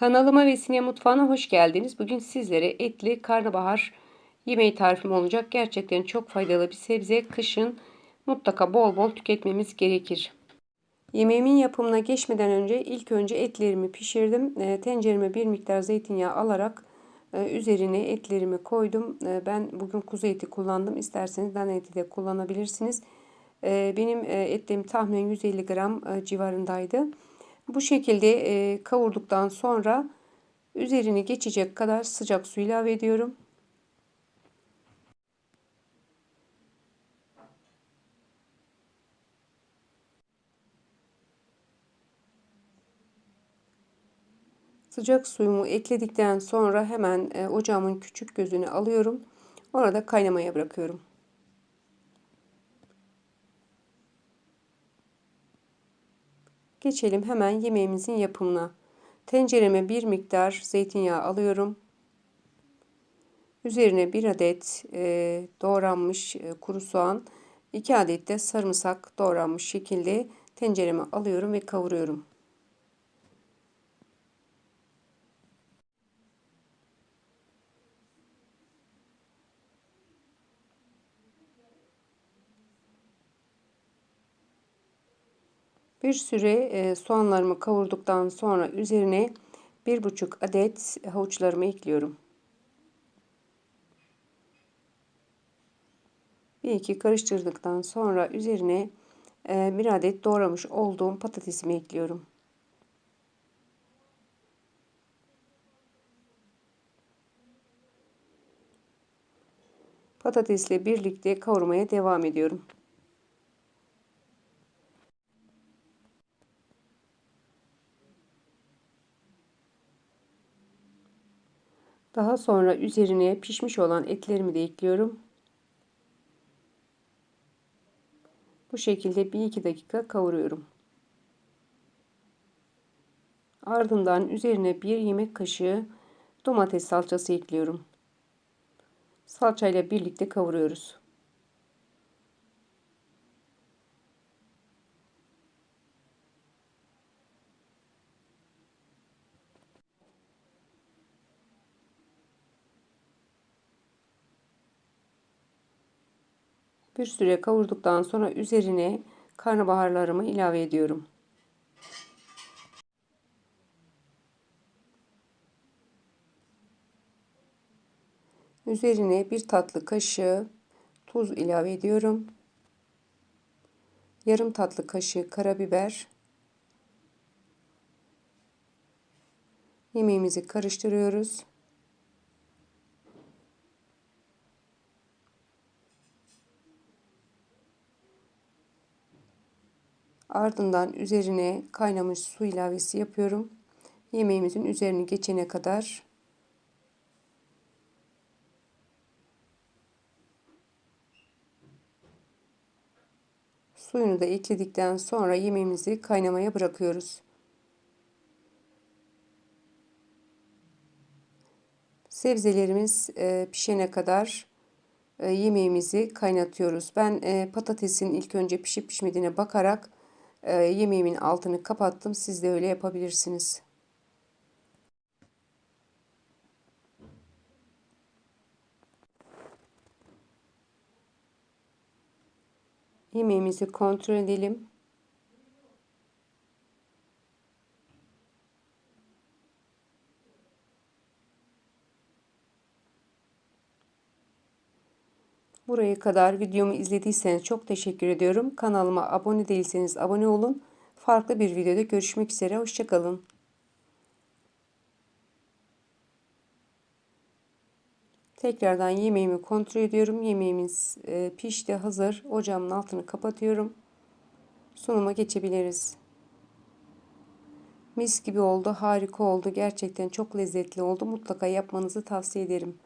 Kanalıma ve Sine Mutfağı'na hoş geldiniz. Bugün sizlere etli karnabahar yemeği tarifim olacak. Gerçekten çok faydalı bir sebze. Kışın mutlaka bol bol tüketmemiz gerekir. Yemeğimin yapımına geçmeden önce ilk önce etlerimi pişirdim. E, tencereme bir miktar zeytinyağı alarak e, üzerine etlerimi koydum. E, ben bugün kuzu eti kullandım. İsterseniz dana eti de kullanabilirsiniz. E, benim e, etlerim tahminen 150 gram e, civarındaydı. Bu şekilde kavurduktan sonra üzerini geçecek kadar sıcak su ilave ediyorum. Sıcak suyumu ekledikten sonra hemen ocağımın küçük gözünü alıyorum. Orada kaynamaya bırakıyorum. Geçelim hemen yemeğimizin yapımına. Tencereme bir miktar zeytinyağı alıyorum. Üzerine bir adet e, doğranmış e, kuru soğan, iki adet de sarımsak doğranmış şekilde tencereme alıyorum ve kavuruyorum. Bir süre e, soğanlarımı kavurduktan sonra üzerine bir buçuk adet havuçlarımı ekliyorum. Bir iki karıştırdıktan sonra üzerine e, bir adet doğramış olduğum patatesimi ekliyorum. Patatesle birlikte kavurmaya devam ediyorum. Daha sonra üzerine pişmiş olan etlerimi de ekliyorum. Bu şekilde 1-2 dakika kavuruyorum. Ardından üzerine 1 yemek kaşığı domates salçası ekliyorum. Salçayla birlikte kavuruyoruz. Bir süre kavurduktan sonra üzerine karnabaharlarımı ilave ediyorum. Üzerine bir tatlı kaşığı tuz ilave ediyorum. Yarım tatlı kaşığı karabiber. Yemeğimizi karıştırıyoruz. Ardından üzerine kaynamış su ilavesi yapıyorum. Yemeğimizin üzerini geçene kadar Suyunu da ekledikten sonra yemeğimizi kaynamaya bırakıyoruz. Sebzelerimiz e, pişene kadar e, yemeğimizi kaynatıyoruz. Ben e, patatesin ilk önce pişip pişmediğine bakarak e, yemeğimin altını kapattım. Siz de öyle yapabilirsiniz. Yemeğimizi kontrol edelim. Buraya kadar videomu izlediyseniz çok teşekkür ediyorum. Kanalıma abone değilseniz abone olun. Farklı bir videoda görüşmek üzere. Hoşçakalın. Tekrardan yemeğimi kontrol ediyorum. Yemeğimiz e, pişti, hazır. Ocağımın altını kapatıyorum. Sunuma geçebiliriz. Mis gibi oldu, harika oldu. Gerçekten çok lezzetli oldu. Mutlaka yapmanızı tavsiye ederim.